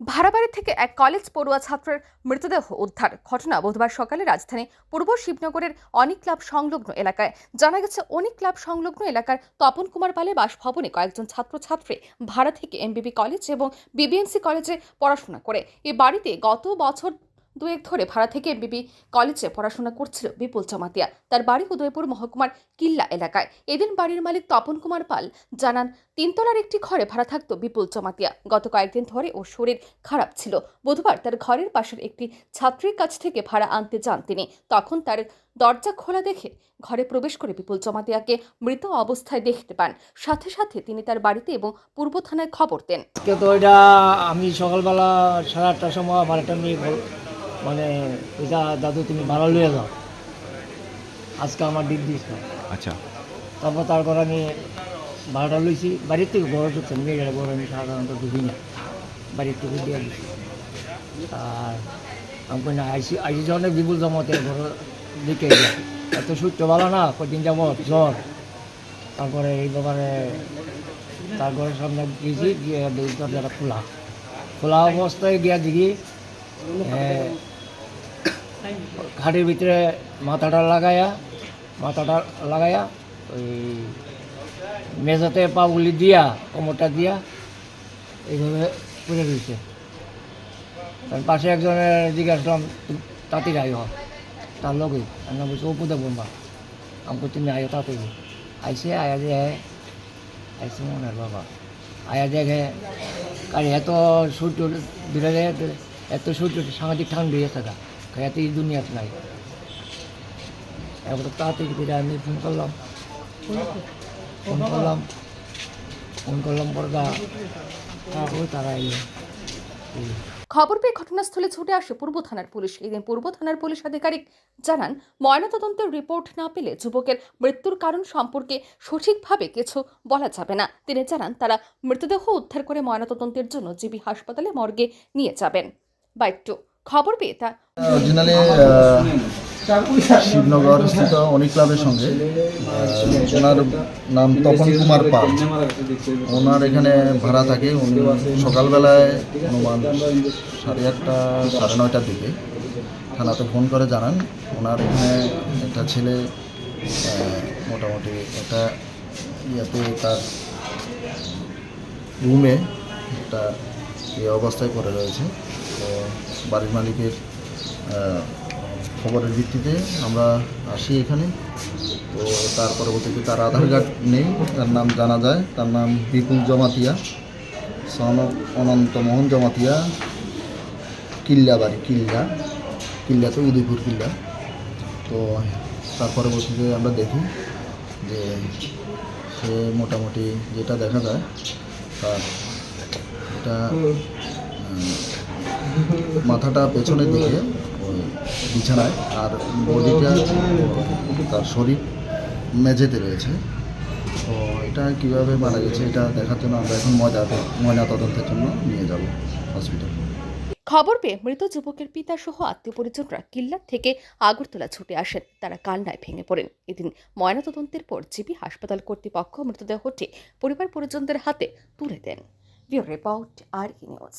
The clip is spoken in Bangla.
ভাড়াবাড়ি থেকে এক কলেজ পড়ুয়া ছাত্রের মৃতদেহ উদ্ধার। ঘটনা বুধবার সকালে রাজধানী পূর্ব শিবনগরের অনেক ক্লাব সংলগ্ন এলাকায়। জানা গেছে অনেক ক্লাব সংলগ্ন এলাকার তপন কুমার পালে বাসভবনে কয়েকজন ছাত্রছাত্রী ভাড়া থেকে এমবিবি কলেজ এবং বিবিএমসি কলেজে পড়াশোনা করে। এ বাড়িতে গত বছর দুয়েক ধরে ভাড়া থেকে এমবিবি কলেজে পড়াশোনা করছিল বিপুল জমাতিয়া। তার বাড়ি উদয়পুর মহকুমার কিল্লা এলাকায়। এদিন বাড়ির মালিক তপন কুমার পাল জানান, তিনতলার একটি ঘরে ভাড়া থাকতো বিপুল জমাতিয়া। গত কয়েকদিন ধরে ওর শরীর খারাপ ছিল। বুধবার তার ঘরের পাশের একটি ছাত্রীর কাছ থেকে ভাড়া আনতে যান তিনি। তখন তার দরজা খোলা দেখে ঘরে প্রবেশ করে বিপুল জমাতিয়াকে মৃত অবস্থায় দেখতে পান। সাথে সাথে তিনি তার বাড়িতে এবং পূর্ব থানায় খবর দেন। আমি সকালবেলা সাড়ে আটটার সময় বল মানে এটা দাদু তুমি ভাড়া লুয়ে যাও। আজকে আমার ডিট দিস না। আচ্ছা। তারপর তারপর আমি ভাড়াটা লইছি। বাড়ির থেকে ঘর ঢুকছে মেয়েরা ঘর আমি সাধারণত ঢুকি না। বাড়ির থেকে দিয়ে দিচ্ছি আর আমি না আইসি আইসি যখন বিপুল জমাতে ঘর দিকে। এত সূর্য ভালো না কদিন যাব জ্বর। তারপরে এই ব্যাপারে তার ঘরের সামনে গিয়েছি গিয়ে দরজাটা খোলা। খোলা অবস্থায় গিয়া দেখি এ, খাটের ভিতরে মাথাটা লাগায়া মাথাটা লাগায়া ওই মেঝাতে পাগুলি দিয়া কোমরটা দিয়া এইভাবে পড়ে রয়েছে তার পাশে একজনের জিজ্ঞাসা করলাম তাঁতি আয় তার লোকই আমি বলছি অপুদে বলবা আমাকে তুমি আয়ো তাড়াতাড়ি আইসে আয়া যে আইসে মনে হয় বাবা। আয়া দেখে আর এত সূর্য যায় এত সূর্য সাংঘাতিক ঠান্ডা হয়ে থাকা এই দুনিয়াতে নাই এবার তাড়াতাড়ি করে আমি ফোন করলাম ফোন করলাম ফোন করলাম পরদা তারপরে তারা এলো খবর পেয়ে ঘটনাস্থলে ছুটে আসে পূর্ব থানার পুলিশ। এদিন পূর্ব থানার পুলিশ আধিকারিক জানান, ময়নাতদন্তের রিপোর্ট না পেলে যুবকের মৃত্যুর কারণ সম্পর্কে সঠিকভাবে কিছু বলা যাবে না। তিনি জানান, তারা মৃতদেহ উদ্ধার করে ময়নাতদন্তের জন্য জিবি হাসপাতালে মর্গে নিয়ে যাবেন। বা একটু খবর পেয়ে তা শিবনগর স্থিত অনিক ক্লাবের সঙ্গে ওনার নাম তপন কুমার পাল। ওনার এখানে ভাড়া থাকে, উনি সকালবেলায় অনুমান সাড়ে আটটা, সাড়ে নয়টার দিকে থানাতে ফোন করে জানান। ওনার এখানে একটা ছেলে মোটামুটি একটা ইয়েতে তার রুমে একটা এই অবস্থায় পড়ে রয়েছে। তো বাড়ির মালিকের খবরের ভিত্তিতে আমরা আসি এখানে। তো তার পরবর্তীতে তার আধার কার্ড নেই, তার নাম জানা যায়। তার নাম বিপুল জমাতিয়া সন অনন্ত মোহন জমাতিয়া, কিল্লা বাড়ি, কিল্লা কিল্লা তো উদয়পুর কিল্লা। তো তার পরবর্তীতে আমরা দেখি যে সে মোটামুটি যেটা দেখা যায়, তার উম, মাথাটা পেছনের দিকে বিছানায় আর বডিটা তার শরীর মেঝেতে রয়েছে। তো এটা কীভাবে মারা গেছে এটা দেখার জন্য আমরা এখন ময়না ময়না তদন্তের জন্য নিয়ে যাব হসপিটাল খবর পেয়ে মৃত যুবকের পিতা সহ আত্মীয় পরিজনরা কিল্লার থেকে আগরতলা ছুটে আসেন। তারা কান্নায় ভেঙে পড়েন। এদিন ময়নাতদন্তের পর জিবি হাসপাতাল কর্তৃপক্ষ মৃতদেহটি পরিবার পরিজনদের হাতে তুলে দেন। ব্যুরো রিপোর্ট আর নিউজ